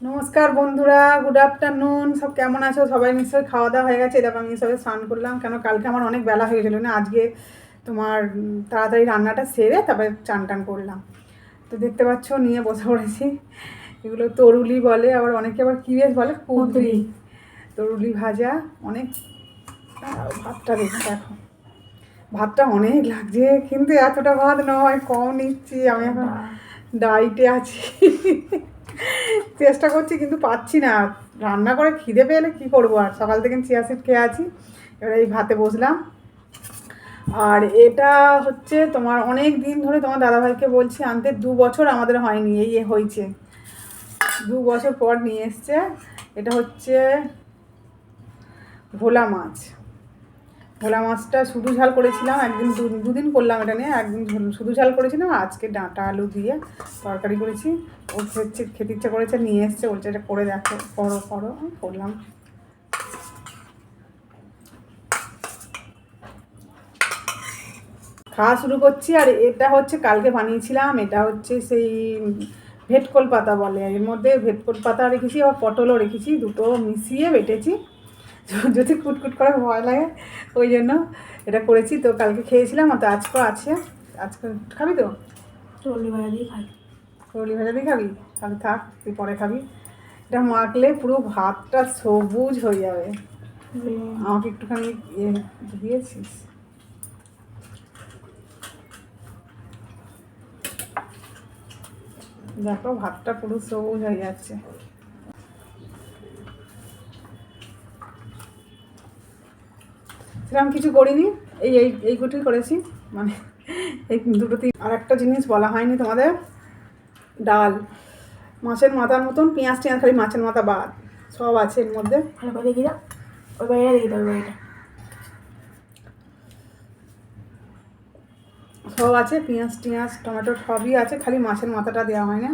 নমস্কার বন্ধুরা good afternoon সব কেমন আছো? সবাই নিশ্চয়ই খাওয়া দাওয়া হয়ে গেছে। দেখো আমি সবাই স্নান করলাম। কেন কালকে আমার অনেক বেলা হয়ে গেছিল না? আজকে তোমার তাড়াতাড়ি রান্নাটা সেরে তারপরে চান টান করলাম। তো দেখতে পাচ্ছ নিয়ে বসে পড়েছি। এগুলো তরুলি বলে আবার অনেকে আবার কী বেশ বলে? কুদরি তরুলি ভাজা অনেক ভাতটা দেখো। দেখো ভাতটা অনেক লাগছে কিন্তু এতটা ভাত নয় কম নিচ্ছি। আমি এখন ডাইটে আছি। চেষ্টা করছি, কিন্তু পাচ্ছি না। রান্না করে খিদে পেলে কি করব আর? সকাল থেকে চিয়া সিড খেয়ে আছি, এবার এই ভাতে বসলাম। আর এটা হচ্ছে তোমার অনেক দিন ধরে তোমার দাদাভাইকে বলছি, আনতে দু বছর আমাদের হয়নি, এই হয়েছে। দু বছর পর নিয়ে এসছে। এটা হচ্ছে ভোলা মাছ। ভোলা মাছটা শুধু ঝাল করেছিলাম, একদিন দুদিন করলাম এটা নিয়ে, একদিন শুধু ঝাল করেছিলাম, আজকে ডাঁটা আলু দিয়ে তরকারি করেছি। ও হচ্ছে খেতে ইচ্ছা করেছে, নিয়ে এসছে, বলছে এটা করে দেখো, করো করো করলাম। খাওয়া শুরু করছি, আর এটা হচ্ছে কালকে বানিয়েছিলাম, এটা হচ্ছে সেই ভেটকল পাতা বলে, এর মধ্যে ভেটকল পাতা রেখেছি, আর পটলও রেখেছি, দুটো মিশিয়ে বেটেছি। যদি কুটকুট করে ভয় লাগে ওই জন্য এটা করেছি। তো কালকে খেয়েছিলাম তো আজকেও আছে। আজকে খাবি তো? চল্লি ভাজা দিয়ে খাই। করলি ভাজা দিয়ে খাবি? তাহলে থাক তুই পরে খাবি। এটা মাখলে পুরো ভাতটা সবুজ হয়ে যাবে। আমাকে একটুখানি ইয়ে দিয়েছিস। দেখো ভাতটা পুরো সবুজ হয়ে যাচ্ছে। সেরকম কিছু করিনি। এই এই এইগুলোই করেছি। মানে এই দুটো তিন আর একটা জিনিস বলা হয়নি তোমাদের। ডাল। মাছের মাথার মতন পেঁয়াজ টেঁয়াজ খালি মাছের মাথা বাদ। সব আছে এর মধ্যে। ভালো করে দেখি দাও। ওই বাড়িটা দেখি ওই বাড়িটা সব আছে পেঁয়াজ টিয়াজ টমেটো সবই আছে খালি মাছের মাথাটা দেওয়া হয় না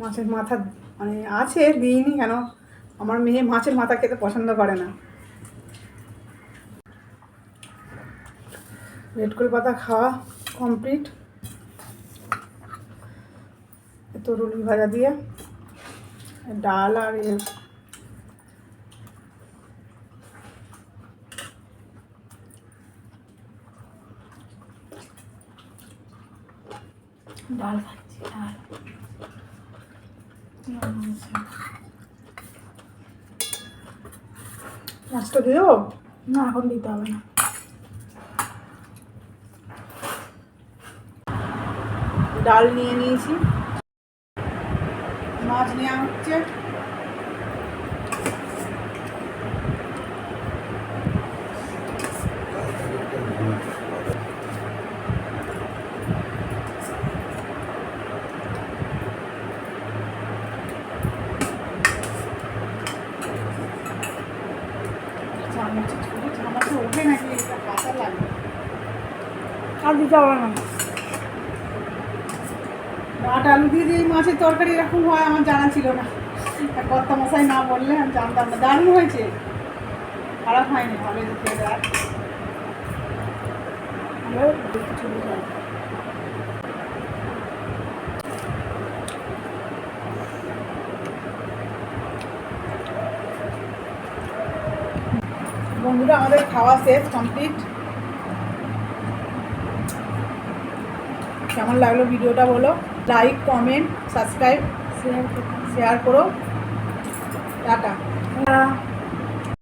মাছের মাথা মানে আছে দিইনি কেন? আমার মেয়ে মাছের মাথা খেতে পছন্দ করে না। রেডকোল পাতা খাওয়া কমপ্লিট তরুলি ভাজা দিয়ে ডাল আর ডাল খাচ্ছি ডাল। মাছটা দিও না এখন দিতে হবে না। ডাল নিয়ে নিয়েছি। মাছ নেওয়া হচ্ছে। চামচে চামচে ওঠে নাকি এটা কাঁচা লাগে আর দিতে হবে না। ডাট আলু দিয়ে যে এই মাছের তরকারি এরকম হয়, আমার জানা ছিল না। কর্তা মশাই না বললে আমি জানতাম না। দারুণ হয়েছে। খারাপ হয়নি ভালো দেখে বন্ধুরা, আমাদের খাওয়া শেষ কমপ্লিট কেমন লাগল ভিডিওটা বলো? লাইক কমেন্ট সাবস্ক্রাইব শেয়ার করো। টাটা।